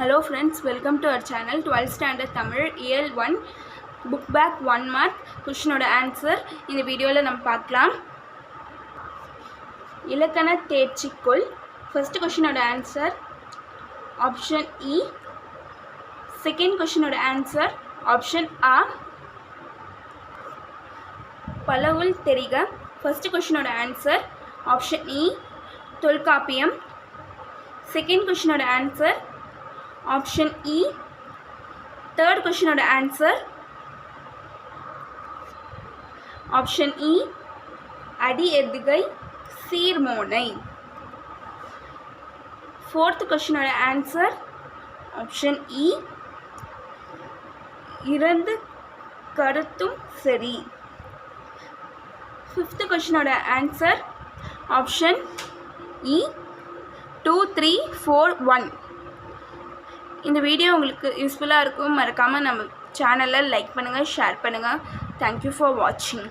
Hello friends welcome to our channel twelfth standard Tamil இயல் one book back one mark கொஷினோட answer இந்த வீடியோவில் நம்ம பார்க்கலாம். இலக்கண தேர்ச்சிக்குள் ஃபஸ்ட்டு கொஷினோட ஆன்சர் ஆப்ஷன் இ செகண்ட் கொஷினோட ஆன்சர் ஆப்ஷன் ஆ பலவுள் தெரிக. ஃபஸ்ட்டு கொஷினோட ஆன்சர் ஆப்ஷன் இ தொல்காப்பியம். செகண்ட் கொஷினோட ஆன்சர் ஆப்ஷன் இ தேர்ட் கொஷினோட ஆன்சர் ஆப்ஷன் இ அடி எதுகை சீர்மோனை. ஃபோர்த் கொஷினோட ஆன்சர் ஆப்ஷன் இ இறந்து கருத்தும் சரி. ஃபிஃப்த்து கொஷினோட ஆன்சர் ஆப்ஷன் இ டூ த்ரீ ஃபோர் ஒன் இந்த வீடியோ உங்களுக்கு யூஸ்ஃபுல்லாக இருக்கும். மறக்காமல் நம்ம சேனலை லைக் பண்ணுங்கள் ஷேர் பண்ணுங்கள் தேங்க்யூ ஃபார் வாட்சிங்